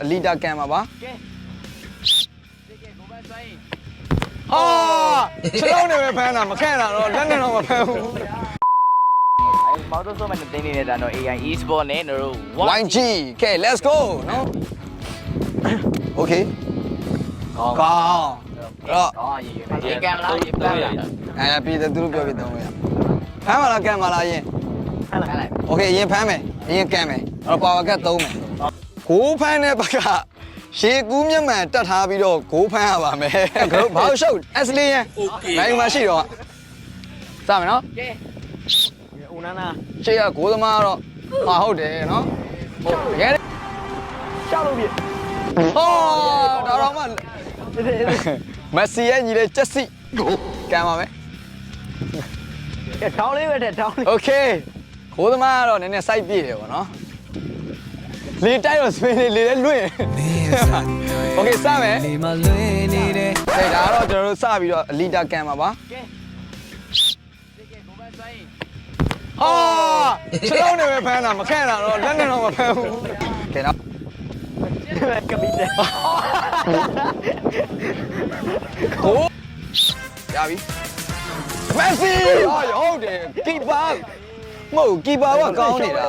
အလီတာကန်ပါပါ ကဲဒီကဲကိုပဲဆိုင် ဟာခြေလုံးနေပဲဖမ်းတာမခန့်တာတော့လက်နဲ့တော့မဖမ်းဘူး အဲမော်တော်ဆိုမှတင်နေနေတာတော့ AI e-sport နဲ့တို့ YG okay let's go နော် okay ကောင်း ကောင်းအဲ့တော့ ကောင်းရေရေကန်လားရေကန်လား အဲပြည်သူတို့ပြောပြတော့ရဖမ်းမလားကန်မလားယင် ဟဲ့လား โอเคရင်ဖမ်းမယ်ရင်ကန်မယ်အဲ့တော့ပါဝါကတ်သုံးမယ် ဂိုးဖမ်းတဲ့ဘက်ကရှေကူးမျက်မှန်တက်ထားပြီးတော့ဂိုးဖမ်းရပါမယ်ဂိုးဘောက်ရှုပ်အက်စလီယန်နိုင်မှာရှိတော့စမယ်နော်ကဲဦးနန်းနာရှေကဂိုးသမားကတော့ဟာဟုတ်တယ်နော်ဟုတ်ရဲရှာလို့ပြဟောဒါတော့မှမက်ဆီရဲ့ညီလေးချက်စီကံပါမယ်။တောင်းလေးပဲတဲ့တောင်းလေး။ Okay ခိုးသမားကတော့နည်းနည်းစိုက်ပြည့်တယ်ပေါ့နော် လေတိုက်တော့စပင်းလေးလေလည်းလွင့်โอเคစမယ် လေမလွင်နေတဲ့ ။အဲဒါကတော့ကျွန်တော်တို့စပြီးတော့အလီတာကန်ပါပါ ကဲဒီကဲကိုပဲဆိုင် ။ဟာခြေလုံးနေပဲဖမ်းတာမခန့်တာတော့လက်နဲ့တော့မဖမ်းဘူး။ကဲနော် ကပီတယ် ။ဟိုးရပြီ။မက်ဆီဟာဟုတ်တယ်ကီပါမဟုတ်ကီပါကကောင်းနေတာ